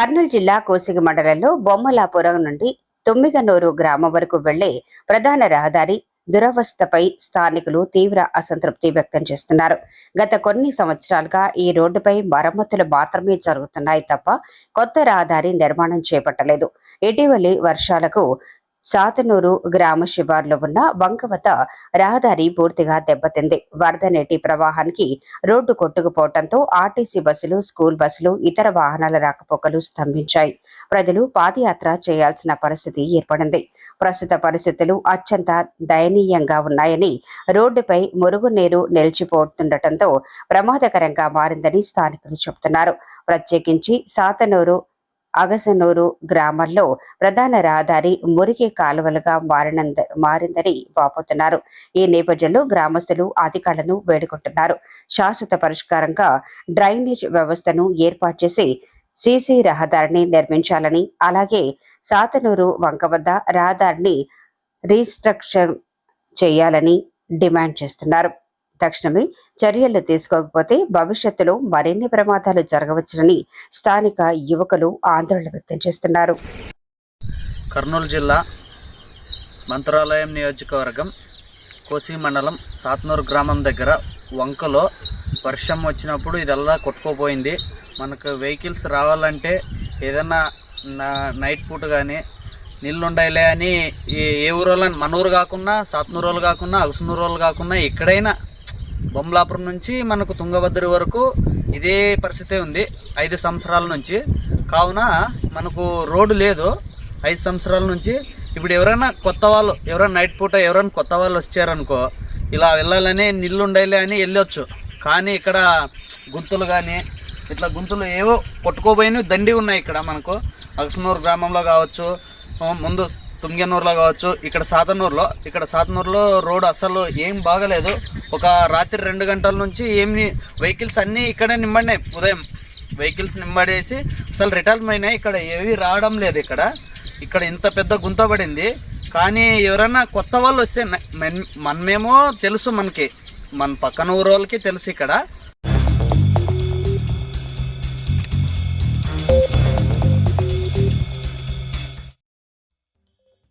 కర్నూలు జిల్లా కోసిగి మండలంలో బొమ్మలాపురం నుండి తొమ్మిగనూరు గ్రామం వరకు వెళ్ళే ప్రధాన రహదారి దురవస్థపై స్థానికులు తీవ్ర అసంతృప్తి వ్యక్తం చేస్తున్నారు. గత కొన్ని సంవత్సరాలుగా ఈ రోడ్డుపై మరమ్మతులు మాత్రమే జరుగుతున్నాయి తప్ప కొత్త రహదారి నిర్మాణం చేపట్టలేదు. ఇటీవలి వర్షాలకు సాతనూరు గ్రామ శివార్లో ఉన్న వంకవత రహదారి పూర్తిగా దెబ్బతింది. వరద నీటి ప్రవాహానికి రోడ్డు కొట్టుకుపోవడంతో ఆర్టీసీ బస్సులు స్కూల్ బస్సులు ఇతర వాహనాల రాకపోకలు స్తంభించాయి. ప్రజలు పాదయాత్ర చేయాల్సిన పరిస్థితి ఏర్పడింది. ప్రస్తుత పరిస్థితులు అత్యంత దయనీయంగా ఉన్నాయని రోడ్డుపై మురుగునీరు నిలిచిపోతుండటంతో ప్రమాదకరంగా మారిందని స్థానికులు చెబుతున్నారు. ప్రత్యేకించి సాతనూరు అగసనూరు గ్రామాల్లో ప్రధాన రహదారి మురికి కాలువలుగా మారినంద మారిందని వాపోతున్నారు. ఈ నేపథ్యంలో గ్రామస్తులు అధికారులను వేడుకుంటున్నారు. శాశ్వత పరిష్కారంగా డ్రైనేజ్ వ్యవస్థను ఏర్పాటు చేసి సీసీ రహదారిని నిర్మించాలని అలాగే సాతనూరు వంక వద్ద రహదారిని రీస్ట్రక్చర్ చేయాలని డిమాండ్ చేస్తున్నారు. తక్షణమే చర్యలు తీసుకోకపోతే భవిష్యత్తులో మరిన్ని ప్రమాదాలు జరగవచ్చునని స్థానిక యువకులు ఆందోళన వ్యక్తం చేస్తున్నారు. కర్నూలు జిల్లా మంత్రాలయం నియోజకవర్గం కోసి మండలం సాత్నూరు గ్రామం దగ్గర వంకలో వర్షం వచ్చినప్పుడు ఇదల్లా కొట్టుకోపోయింది. మనకు వెహికల్స్ రావాలంటే ఏదన్నా నా- నైట్ పూట కానీ నీళ్ళు ఉండాలి అని ఏ ఏ ఊరోళ్ళని మన ఊరు కాకుండా సాత్నూరు వాళ్ళు కాకుండా అగసునూరు వాళ్ళు కాకుండా ఎక్కడైనా బొమ్మలాపురం నుంచి మనకు తుంగభద్ర వరకు ఇదే పరిస్థితి ఉంది. ఐదు సంవత్సరాల నుంచి. కావున మనకు రోడ్డు లేదు. ఐదు సంవత్సరాల నుంచి. ఇప్పుడు ఎవరైనా కొత్త వాళ్ళు ఎవరైనా నైట్ పూట ఎవరైనా కొత్త వాళ్ళు వచ్చారనుకో ఇలా వెళ్ళాలని నీళ్ళు ఉండాలి అని వెళ్ళొచ్చు. కానీ ఇక్కడ గుంతలు కానీ ఇట్లా గుంతలు ఏవో కొట్టుకోబోయినవి దండి ఉన్నాయి ఇక్కడ మనకు. అగసనూరు గ్రామంలో కావచ్చు ముందు తుంగనూరులో కావచ్చు ఇక్కడ సాతనూరులో. ఇక్కడ సాతనూరులో రోడ్ అసలు ఏం బాగలేదు. ఒక రాత్రి రెండు గంటల నుంచి ఏమి వెహికల్స్ అన్నీ ఇక్కడే నింబడినాయి. ఉదయం వెహికల్స్ నింబడేసి అసలు రిటర్న్ అయినాయి. ఇక్కడ ఏవి రావడం లేదు ఇక్కడ. ఇక్కడ ఇంత పెద్ద గుంత పడింది. కానీ ఎవరైనా కొత్త వాళ్ళు వస్తే మెన్- మనమేమో తెలుసు మనకి. మన పక్కన ఊరు వాళ్ళకి తెలుసు ఇక్కడ.